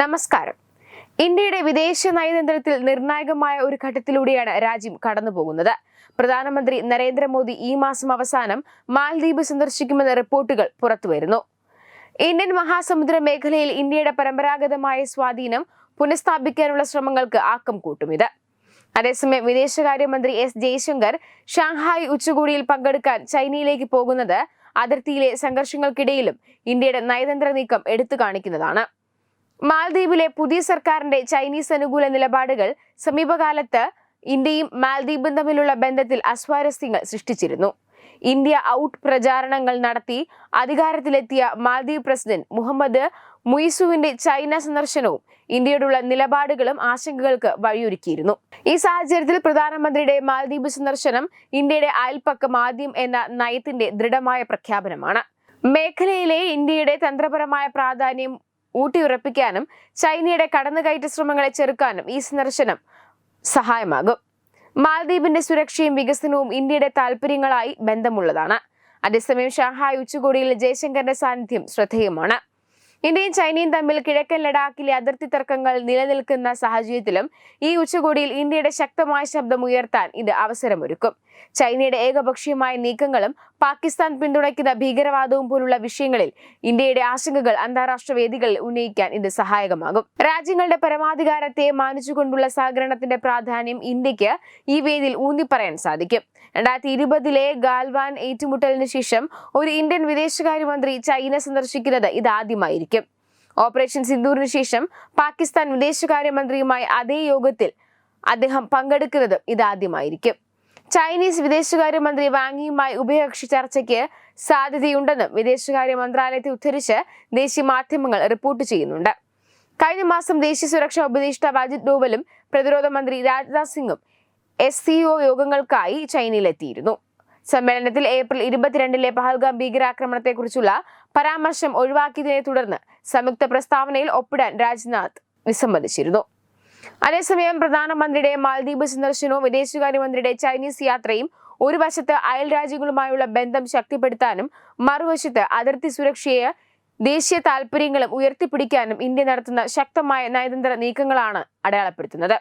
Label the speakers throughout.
Speaker 1: നമസ്കാരം. ഇന്ത്യയുടെ വിദേശ നയതന്ത്രത്തിൽ നിർണായകമായ ഒരു ഘട്ടത്തിലൂടെയാണ് രാജ്യം കടന്നുപോകുന്നത്. പ്രധാനമന്ത്രി നരേന്ദ്രമോദി ഈ മാസം അവസാനം മാൽദ്വീപ് സന്ദർശിക്കുമെന്ന റിപ്പോർട്ടുകൾ പുറത്തുവരുന്നു. ഇന്ത്യൻ മഹാസമുദ്ര മേഖലയിൽ ഇന്ത്യയുടെ പരമ്പരാഗതമായ സ്വാധീനം പുനഃസ്ഥാപിക്കാനുള്ള ശ്രമങ്ങൾക്ക് ആക്കം കൂട്ടും ഇത്. അതേസമയം വിദേശകാര്യമന്ത്രി എസ് ജയശങ്കർ ഷാങ്ഹായ് ഉച്ചകോടിയിൽ പങ്കെടുക്കാൻ ചൈനയിലേക്ക് പോകുന്നത് അതിർത്തിയിലെ സംഘർഷങ്ങൾക്കിടയിലും ഇന്ത്യയുടെ നയതന്ത്ര നീക്കം എടുത്തു കാണിക്കുന്നതാണ്. മാൽദ്വീപിലെ പുതിയ സർക്കാരിന്റെ ചൈനീസ് അനുകൂല നിലപാടുകൾ സമീപകാലത്ത് ഇന്ത്യയും മാൽദ്വീപും തമ്മിലുള്ള ബന്ധത്തിൽ അസ്വാരസ്യങ്ങൾ സൃഷ്ടിച്ചിരുന്നു. ഇന്ത്യ ഔട്ട് പ്രചാരണങ്ങൾ നടത്തി അധികാരത്തിലെത്തിയ മാൽദ്വീപ് പ്രസിഡന്റ് മുഹമ്മദ് മുയിസുവിന്റെ ചൈന സന്ദർശനവും ഇന്ത്യയോടുള്ള നിലപാടുകളും ആശങ്കകൾക്ക് വഴിയൊരുക്കിയിരുന്നു. ഈ സാഹചര്യത്തിൽ പ്രധാനമന്ത്രിയുടെ മാൽദ്വീപ് സന്ദർശനം ഇന്ത്യയുടെ അയൽപ്പക്കം ആദ്യം എന്ന നയത്തിന്റെ ദൃഢമായ പ്രഖ്യാപനമാണ്. മേഖലയിലെ ഇന്ത്യയുടെ തന്ത്രപരമായ പ്രാധാന്യം ഊട്ടിയുറപ്പിക്കാനും ചൈനയുടെ കടന്നുകയറ്റ ശ്രമങ്ങളെ ചെറുക്കാനും ഈ സന്ദർശനം സഹായമാകും. മാലദ്വീപിന്റെ സുരക്ഷയും വികസനവും ഇന്ത്യയുടെ താൽപര്യങ്ങളായി ബന്ധമുള്ളതാണ്. അതേസമയം ഷാങ്ഹായ് ഉച്ചകോടിയിൽ ജയശങ്കറിന്റെ സാന്നിധ്യം ശ്രദ്ധേയമാണ്. ഇന്ത്യയും ചൈനയും തമ്മിൽ കിഴക്കൻ ലഡാക്കിലെ അതിർത്തി തർക്കങ്ങൾ നിലനിൽക്കുന്ന സാഹചര്യത്തിലും ഈ ഉച്ചകോടിയിൽ ഇന്ത്യയുടെ ശക്തമായ ശബ്ദം ഉയർത്താൻ ഇത് അവസരമൊരുക്കും. ചൈനയുടെ ഏകപക്ഷീയമായ നീക്കങ്ങളും പാകിസ്ഥാൻ പിന്തുണയ്ക്കുന്ന ഭീകരവാദവും പോലുള്ള വിഷയങ്ങളിൽ ഇന്ത്യയുടെ ആശങ്കകൾ അന്താരാഷ്ട്ര വേദികളിൽ ഉന്നയിക്കാൻ ഇത് സഹായകമാകും. രാജ്യങ്ങളുടെ പരമാധികാരത്തെ മാനിച്ചുകൊണ്ടുള്ള സഹകരണത്തിന്റെ പ്രാധാന്യം ഇന്ത്യയ്ക്ക് ഈ വേദിയിൽ ഊന്നിപ്പറയാൻ സാധിക്കും. രണ്ടായിരത്തി ഇരുപതിലെ ഗാൽവാൻ ഏറ്റുമുട്ടലിന് ശേഷം ഒരു ഇന്ത്യൻ വിദേശകാര്യമന്ത്രി ചൈന സന്ദർശിക്കുന്നത് ഇതാദ്യമായിരിക്കും ഓപ്പറേഷൻ സിന്ദൂറിന് ശേഷം പാകിസ്ഥാൻ വിദേശകാര്യമന്ത്രിയുമായി അതേ യോഗത്തിൽ അദ്ദേഹം പങ്കെടുക്കുന്നതും ഇതാദ്യമായിരിക്കും ചൈനീസ് വിദേശകാര്യമന്ത്രി വാങ്ങിയുമായി ഉഭയകക്ഷി ചർച്ചയ്ക്ക് സാധ്യതയുണ്ടെന്നും വിദേശകാര്യ മന്ത്രാലയത്തെ ഉദ്ധരിച്ച് ദേശീയ മാധ്യമങ്ങൾ റിപ്പോർട്ട് ചെയ്യുന്നുണ്ട്. കഴിഞ്ഞ മാസം ദേശീയ സുരക്ഷാ ഉപദേഷ്ടാവ് അജിത് ഡോവലും പ്രതിരോധ മന്ത്രി രാജ്നാഥ് സിംഗും എസ് സി ഒ യോഗങ്ങൾക്കായി ചൈനയിലെത്തിയിരുന്നു. സമ്മേളനത്തിൽ ഏപ്രിൽ ഇരുപത്തിരണ്ടിലെ പഹൽഗാം ഭീകരാക്രമണത്തെക്കുറിച്ചുള്ള പരാമർശം ഒഴിവാക്കിയതിനെ തുടർന്ന് സംയുക്ത പ്രസ്താവനയിൽ ഒപ്പിടാൻ രാജ്നാഥ് വിസമ്മതിച്ചിരുന്നു. അതേസമയം പ്രധാനമന്ത്രിയുടെ മാൽദ്വീപ് സന്ദർശനവും വിദേശകാര്യമന്ത്രിയുടെ ചൈനീസ് യാത്രയും ഒരു വശത്ത് അയൽ രാജ്യങ്ങളുമായുള്ള ബന്ധം ശക്തിപ്പെടുത്താനും മറുവശത്ത് അതിർത്തി സുരക്ഷയെ ദേശീയ താൽപര്യങ്ങളും ഉയർത്തിപ്പിടിക്കാനും ഇന്ത്യ നടത്തുന്ന ശക്തമായ നയതന്ത്ര നീക്കങ്ങളാണ് അടയാളപ്പെടുത്തുന്നത്.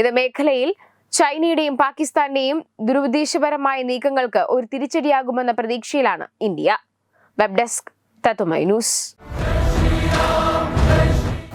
Speaker 1: ഇത് മേഖലയിൽ ചൈനയുടെയും പാകിസ്ഥാന്റെയും ദുരുദ്ദേശപരമായ നീക്കങ്ങൾക്ക് ഒരു തിരിച്ചടിയാകുമെന്ന പ്രതീക്ഷയിലാണ് India. Web desk Tatwamayi news.